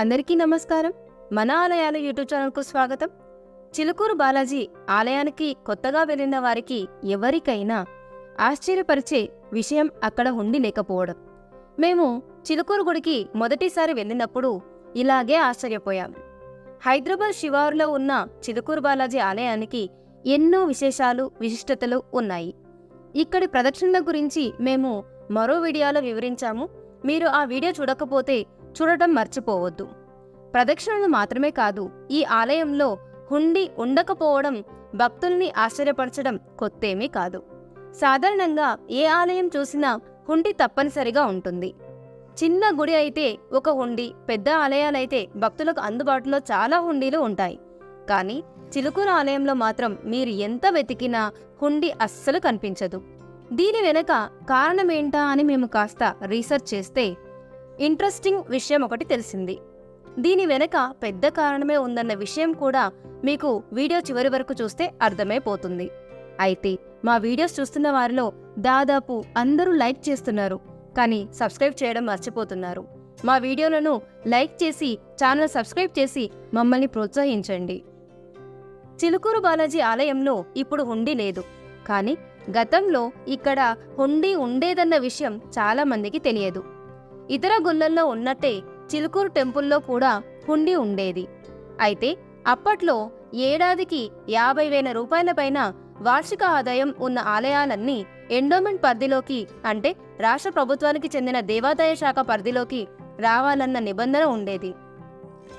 అందరికీ నమస్కారం. మన ఆలయాల యూట్యూబ్ ఛానల్కు స్వాగతం. చిలుకూరు బాలాజీ ఆలయానికి కొత్తగా వెళ్ళిన వారికి ఎవరికైనా ఆశ్చర్యపరిచే విషయం అక్కడ ఉండి లేకపోవడం. మేము చిలుకూరు గుడికి మొదటిసారి వెళ్ళినప్పుడు ఇలాగే ఆశ్చర్యపోయాం. హైదరాబాద్ శివారులో ఉన్న చిలుకూరు బాలాజీ ఆలయానికి ఎన్నో విశేషాలు విశిష్టతలు ఉన్నాయి. ఇక్కడి ప్రదక్షిణల గురించి మేము మరో వీడియోలో వివరించాము. మీరు ఆ వీడియో చూడకపోతే చూడటం మర్చిపోవద్దు. ప్రదక్షిణలు మాత్రమే కాదు ఈ ఆలయంలో హుండీ ఉండకపోవడం భక్తుల్ని ఆశ్చర్యపరచడం కొత్తేమీ కాదు. సాధారణంగా ఏ ఆలయం చూసినా హుండీ తప్పనిసరిగా ఉంటుంది. చిన్న గుడి అయితే ఒక హుండీ పెద్ద ఆలయాలైతే భక్తులకు అందుబాటులో చాలా హుండీలు ఉంటాయి. కానీ చిలుకూరు ఆలయంలో మాత్రం మీరు ఎంత వెతికినా హుండీ అస్సలు కనిపించదు. దీని వెనక కారణమేంటా అని మేము కాస్త రీసెర్చ్ చేస్తే ఇంట్రెస్టింగ్ విషయం ఒకటి తెలిసింది. దీని వెనక పెద్ద కారణమే ఉందన్న విషయం కూడా మీకు వీడియో చివరి వరకు చూస్తే అర్థమైపోతుంది. అయితే మా వీడియోస్ చూస్తున్న వారిలో దాదాపు అందరూ లైక్ చేస్తున్నారు కానీ సబ్స్క్రైబ్ చేయడం మర్చిపోతున్నారు. మా వీడియోలను లైక్ చేసి ఛానల్ సబ్స్క్రైబ్ చేసి మమ్మల్ని ప్రోత్సహించండి. చిలుకూరు బాలాజీ ఆలయంలో ఇప్పుడు హుండీ లేదు కానీ గతంలో ఇక్కడ హుండీ ఉండేదన్న విషయం చాలా మందికి తెలియదు. ఇతర గుళ్ళల్లో ఉన్నట్టే చిలుకూరు టెంపుల్లో కూడా హుండీ ఉండేది. అయితే అప్పట్లో ఏడాదికి యాభై వేల రూపాయల పైన వార్షిక ఆదాయం ఉన్న ఆలయాలన్నీ ఎండోమెంట్ పరిధిలోకి అంటే రాష్ట్ర ప్రభుత్వానికి చెందిన దేవాదాయ శాఖ పరిధిలోకి రావాలన్న నిబంధన ఉండేది.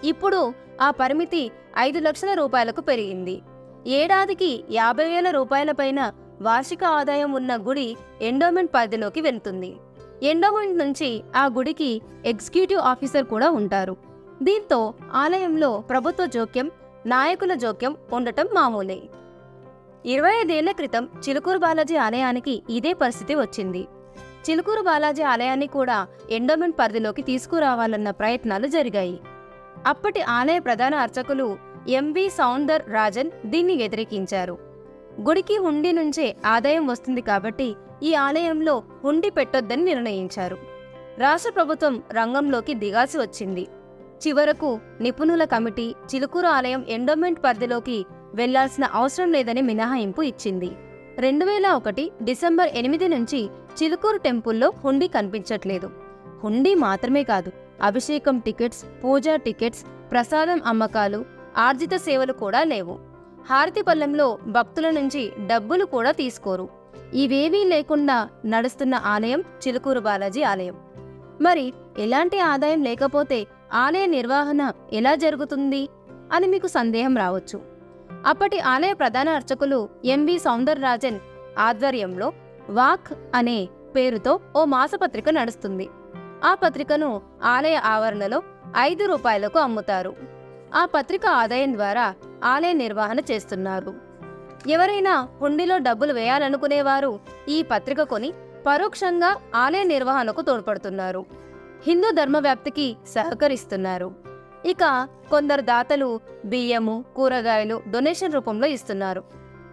ఇప్పుడు ఆ పరిమితి ఐదు లక్షల రూపాయలకు పెరిగింది. ఏడాదికి యాభై వేల రూపాయల పైన వార్షిక ఆదాయం ఉన్న గుడి ఎండోమెంట్ పరిధిలోకి వెళ్తుంది. ఎండోమెంట్ నుంచి ఆ గుడికి ఎగ్జిక్యూటివ్ ఆఫీసర్ కూడా ఉంటారు. దీంతో ఆలయంలో ప్రభుత్వ జోక్యం నాయకుల జోక్యం ఉండటం మామూలే. ఇరవై ఐదేళ్ళ క్రితం చిలుకూరు బాలాజీ ఆలయానికి ఇదే పరిస్థితి వచ్చింది. చిలుకూరు బాలాజీ ఆలయాన్ని కూడా ఎండోమెంట్ పరిధిలోకి తీసుకురావాలన్న ప్రయత్నాలు జరిగాయి. అప్పటి ఆలయ ప్రధాన అర్చకులు ఎంవి సౌందర్ రాజన్ దీన్ని వ్యతిరేకించారు. గుడికి హుండీ నుంచే ఆదాయం వస్తుంది కాబట్టి ఈ ఆలయంలో హుండీ పెట్టొద్దని నిర్ణయించారు. రాష్ట్ర ప్రభుత్వం రంగంలోకి దిగాల్సి వచ్చింది. చివరకు నిపుణుల కమిటీ చిలుకూరు ఆలయం ఎండోమెంట్ పరిధిలోకి వెళ్ళాల్సిన అవసరం లేదని మినహాయింపు ఇచ్చింది. రెండు వేల ఒకటి డిసెంబర్ ఎనిమిది నుంచి చిలుకూరు టెంపుల్లో హుండీ కనిపించట్లేదు. హుండీ మాత్రమే కాదు అభిషేకం టికెట్స్ పూజా టికెట్స్ ప్రసాదం అమ్మకాలు ఆర్జిత సేవలు కూడా లేవు. హారతి పల్లెంలో భక్తుల నుంచి డబ్బులు కూడా తీసుకోరు. ఇవేవీ లేకుండా నడుస్తున్న ఆలయం చిలుకూరు బాలాజీ ఆలయం. మరి ఎలాంటి ఆదాయం లేకపోతే ఆలయ నిర్వహణ ఎలా జరుగుతుంది? అని మీకు సందేహం రావచ్చు. అప్పటి ఆలయ ప్రధాన అర్చకులు ఎంవి సౌందరరాజన్ ఆధ్వర్యంలో వాక్ అనే పేరుతో ఓ మాసపత్రిక నడుస్తుంది. ఆ పత్రికను ఆలయ ఆవరణలో ఐదు రూపాయలకు అమ్ముతారు. ఆ పత్రిక ఆదాయం ద్వారా ఆలయ నిర్వహణ చేస్తున్నారు. ఎవరైనా హుండీలో డబ్బులు వేయాలనుకునేవారు ఈ పత్రిక కొని పరోక్షంగా ఆలయ నిర్వహణకు తోడ్పడుతున్నారు. హిందూ ధర్మ వ్యాప్తికి సహకరిస్తున్నారు. ఇక కొందరు దాతలు బియ్యము కూరగాయలు డొనేషన్ రూపంలో ఇస్తున్నారు.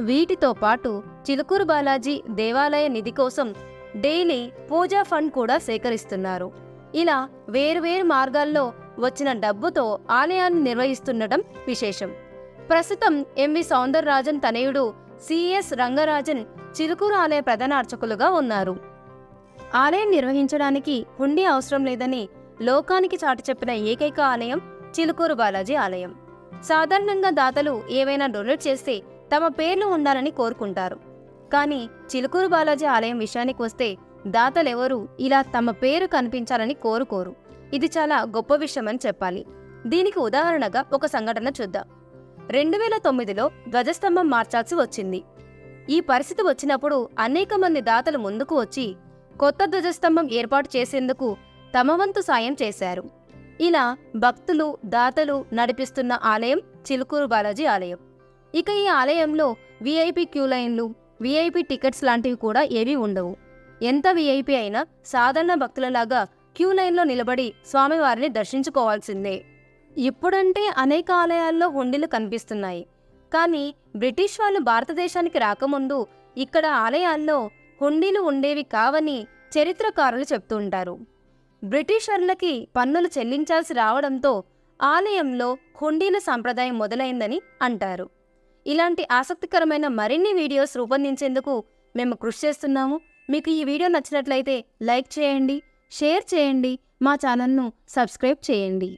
వీటితో పాటు చిలుకూరు బాలాజీ దేవాలయ నిధి కోసం డైలీ పూజా ఫండ్ కూడా సేకరిస్తున్నారు. ఇలా వేరువేరు మార్గాల్లో వచ్చిన డబ్బుతో ఆలయాన్ని నిర్వహిస్తుండటం విశేషం. ప్రస్తుతం ఎంవి సౌందరరాజన్ తనయుడు సిఎస్ రంగరాజన్ చిలుకూరు ఆలయ ప్రధాన అర్చకులుగా ఉన్నారు. ఆలయం నిర్వహించడానికి హుండీ అవసరం లేదని లోకానికి చాటి చెప్పిన ఏకైక ఆలయం చిలుకూరు బాలాజీ ఆలయం. సాధారణంగా దాతలు ఏవైనా డొనేట్ చేస్తే తమ పేర్లు ఉండాలని కోరుకుంటారు. కానీ చిలుకూరు బాలాజీ ఆలయం విషయానికి వస్తే దాతలెవరూ ఇలా తమ పేరు కనిపించాలని కోరుకోరు. ఇది చాలా గొప్ప విషయమని చెప్పాలి. దీనికి ఉదాహరణగా ఒక సంఘటన చూద్దాం. రెండు వేల తొమ్మిదిలో ధ్వజస్తంభం మార్చాల్సి వచ్చింది. ఈ పరిస్థితి వచ్చినప్పుడు అనేక మంది దాతలు ముందుకు వచ్చి కొత్త ధ్వజస్తంభం ఏర్పాటు చేసేందుకు తమ వంతు సాయం చేశారు. ఇలా భక్తులు దాతలు నడిపిస్తున్న ఆలయం చిలుకూరు బాలాజీ ఆలయం. ఇక ఈ ఆలయంలో విఐపి క్యూ లైన్లు విఐపి టికెట్స్ లాంటివి కూడా ఏవీ ఉండవు. ఎంత విఐపి అయినా సాధారణ భక్తులలాగా క్యూ లైన్లో నిలబడి స్వామివారిని దర్శించుకోవాల్సిందే. ఇప్పుడంటే అనేక ఆలయాల్లో హుండీలు కనిపిస్తున్నాయి. కానీ బ్రిటిష్ వాళ్ళు భారతదేశానికి రాకముందు ఇక్కడ ఆలయాల్లో హుండీలు ఉండేవి కావని చరిత్రకారులు చెప్తుంటారు బ్రిటిషర్లకి పన్నులు చెల్లించాల్సి రావడంతో ఆలయంలో హుండీల సాంప్రదాయం మొదలైందని అంటారు. ఇలాంటి ఆసక్తికరమైన మరిన్ని వీడియోస్ రూపొందించేందుకు మేము కృషి చేస్తున్నాము. మీకు ఈ వీడియో నచ్చినట్లయితే లైక్ చేయండి షేర్ చేయండి. మా ఛానల్ను సబ్స్క్రైబ్ చేయండి.